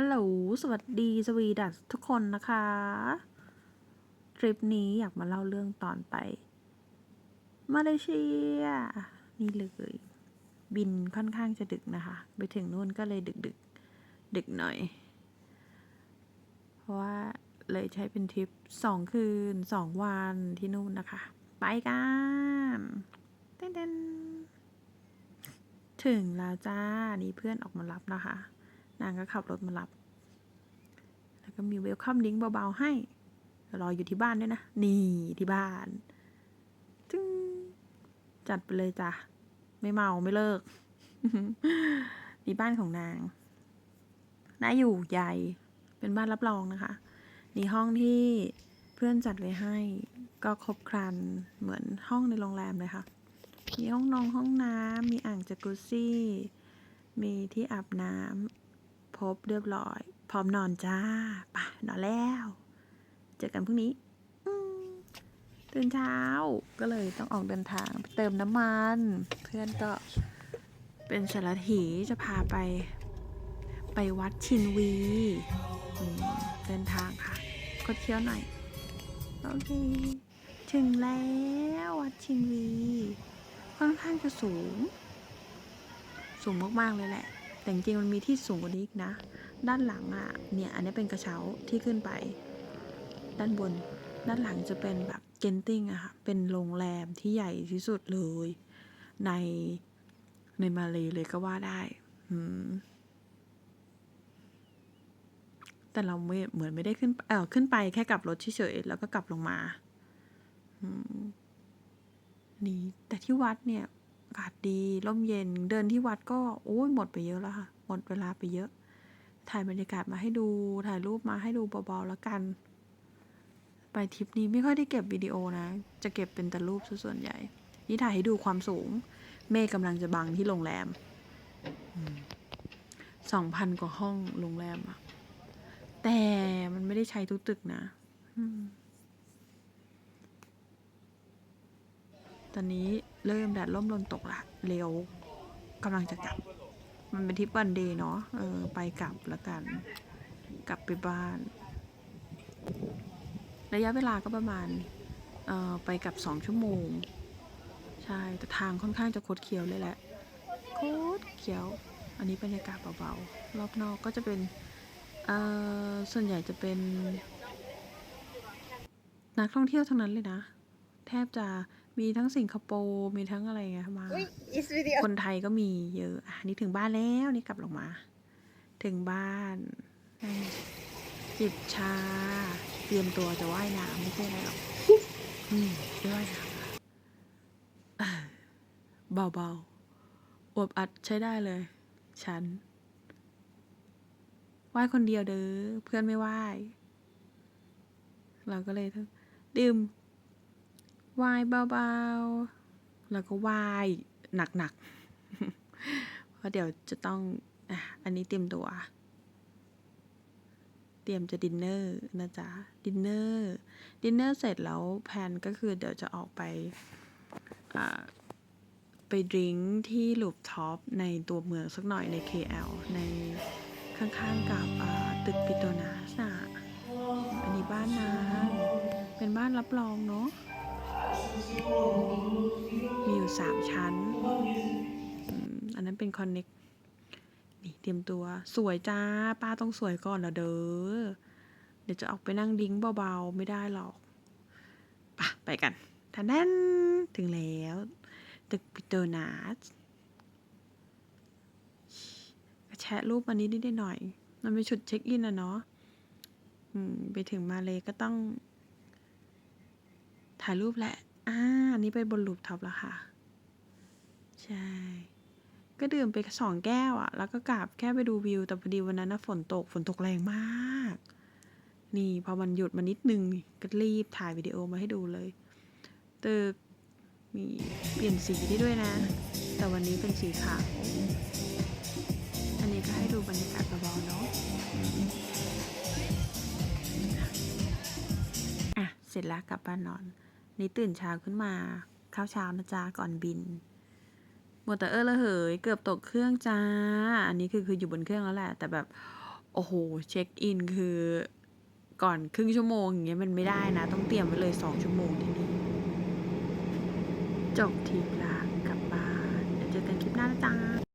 ฮัลโหล สวัสดีสวีดัสทุกคนนะคะ ทริปนี้อยากมาเล่าเรื่องตอนไป มาเลเซีย นี่เลย บินค่อนข้างจะดึกนะคะ ไปถึงนู่นก็เลยดึกดึกดึกหน่อย เพราะว่าเลยใช้เป็นทริปสองคืนสองวันที่นู่นนะคะ ไปกันเต้นๆถึงแล้วจ้า นี่เพื่อนออกมารับนะคะ นางก็ขับรถมารับ แล้วก็มีเวลคัมดิ้งเบาๆให้ รออยู่ที่บ้านด้วยนะ นี่ที่บ้านจึงจัดไปเลยจ้ะ ไม่เมาไม่เลิก นี่บ้านของนางน่าอยู่ใหญ่ เป็นบ้านรับรองนะคะ นี่ห้องที่เพื่อนจัดไว้ให้ ก็ครบครันเหมือนห้องในโรงแรมเลยค่ะ มีห้องนอนห้องน้ำมีอ่างจากุซซี่ มีที่อาบน้ำ พบเรียบร้อย พร้อมนอนจ้าไปนอนแล้ว เจอกันพรุ่งนี้ตื่นเช้าก็เลยต้องออกเดินทางไปเติมน้ำมัน เพื่อนก็เป็นสารถีจะพาไป ไปวัดชินวีเดินทางค่ะกดเคี้ยวหน่อย โอเค ถึงแล้ววัดชินวี ค่อนข้างจะสูง สูงมาก ๆ เลยแหละ แต่จริงมันมีที่สูงกว่านี้อีกนะ ด้านหลังอะ เนี่ยอันนี้เป็นกระเช้าที่ขึ้นไป ด้านบน ด้านหลังจะเป็นแบบเกนติงอะค่ะ เป็นโรงแรมที่ใหญ่ที่สุดเลย ในในมาเลยเลยก็ว่าได้อืมแต่เราไม่เหมือนไม่ได้ขึ้น เออขึ้นไปแค่กลับรถเฉยๆแล้วก็กลับลงมา อืมนี่แต่ที่วัดเนี่ย อากาศดีร่มเย็นเดินที่วัดก็โอ้ยหมดไปเยอะแล้วค่ะ หมดเวลาไปเยอะ ถ่ายบรรยากาศมาให้ดูถ่ายรูปมาให้ดูเบาๆแล้วกัน ไปทริปนี้ไม่ค่อยได้เก็บวิดีโอนะ จะเก็บเป็นแต่รูปส่วนใหญ่ นี่ถ่ายให้ดูความสูง เมฆกำลังจะบังที่โรงแรมสองพันกว่าห้องโรงแรมอะแต่มันไม่ได้ใช้ทุกตึกนะ อืม อนนี้เริ่มแดดร่มลมตกละเร็วกำลังจะกลับ มันเป็นทริปวันเดย์เนาะเออไปกลับแล้วกัน กลับไปบ้าน ระยะเวลาก็ประมาณเอ่อไปกลับสองชั่วโมง ใช่ แต่ทางค่อนข้างจะคดเคี้ยวเลยแหละโคตรเคี้ยว อันนี้บรรยากาศเบาๆ รอบนอกก็จะเป็นเอ่อส่วนใหญ่จะเป็น นักท่องเที่ยวทั้งนั้นเลยนะ แทบจะ มีทั้งสิงคโปร์มีทั้งอะไรไงมา Uy, is video. คนไทยก็มีเยอะอะนี่ถึงบ้านแล้วนี่กลับลงมา ถึงบ้านนั่งจิบชา เตรียมตัวจะว่ายน้ำไม่ใช่อะไรหรอกอืมไม่ว่ายน้ำค่ะเออเบาๆอวบอัดใช้ได้เลย ฉันว่ายคนเดียวเด้อเพื่อนไม่ว่ายเราก็เลยต้องดื่ม วายเบาๆ แล้วก็วายหนักๆ เพราะเดี๋ยวจะต้องอะอันนี้เตรียมตัว เตรียมจะดินเนอร์นะจ๊ะ ดินเนอร์ ดินเนอร์เสร็จแล้วแพนก็คือเดี๋ยวจะออกไปอ่าไปดริงที่ลูปท็อปในตัวเมืองสักหน่อยใน KL ในข้างๆกับตึกปิโตนาสนะอันนี้บ้านนางเป็นบ้านรับรองเนาะ มีอยู่สามชั้น อันนั้นเป็นคอนเน็กนี่เตรียมตัวสวยจ้า ป้าต้องสวยก่อนเหรอเด้อ เดี๋ยวจะออกไปนั่งดิ้งเบาๆ ไม่ได้หรอกปะไปกันทันแนนถึงแล้ว ตึกปิโตนาสแชะรูปอันนี้นิดหน่อย มันเป็นชุดเช็คอินอะเนาะไปถึงมาเลยก็ต้องถ่ายรูปแหละ อ่าอันนี้ไปบนลูปท็อปแล้วค่ะ ใช่ ก็ดื่มไปสองแก้วอะ่ะแล้วก็กลับแค่ไปดูวิว แต่พอดีวันนั้นนะฝนตก ฝนตกแรงมาก นี่พอมันหยุดมานิดนึงนี่ก็รีบถ่ายวิดีโอมาให้ดูเลย ตึก มีเปลี่ยนสีได้ด้วยนะ แต่วันนี้เป็นสีขาว อันนี้ก็ให้ดูบรรยากาศเบาๆเนาะอืมอะเสร็จแล้วกลับบ้านนอน นี่ตื่นเช้าขึ้นมา ข้าวเช้านะจ๊ะก่อนบินหมดแต่เออละเหย เกือบตกเครื่องจ้า อันนี้คือคืออยู่บนเครื่องแล้วแหละ แต่แบบ โอ้โห เช็คอินคือก่อนครึ่งชั่วโมงอย่างเงี้ยมันไม่ได้นะ ต้องเตรียมไว้เลยสองชั่วโมงทีนี่จบทริปละกลับบ้านเดี๋ยวเจอกันคลิปหน้า